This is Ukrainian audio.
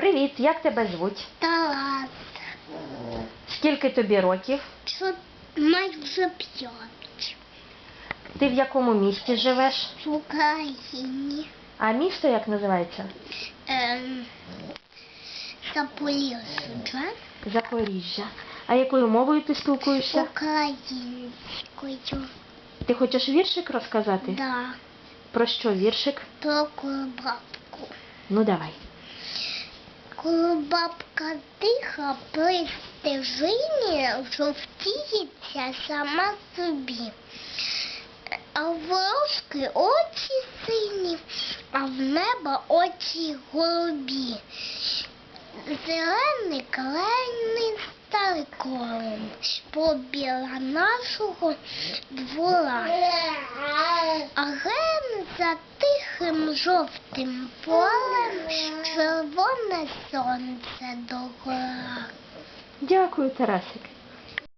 Привіт, як тебе звуть? Тарас. Скільки тобі років? Що майже п'ять. Ти в якому місті живеш? В Україні. А місто як називається? Ем, Запоріжжя. Запоріжжя. А якою мовою ти спілкуєшся? Українською. Ти хочеш віршик розказати? Да. Про що віршик? Про кулбабку. Ну давай. Кулбабка тиха при стежині жовтіється сама собі. А в ворожки очі сині, а в неба очі голубі. Зелений клений старий кором побіла нашого двора. А ген за тихим жовтим полем червоне сонце догора. Дякую, Тарасик.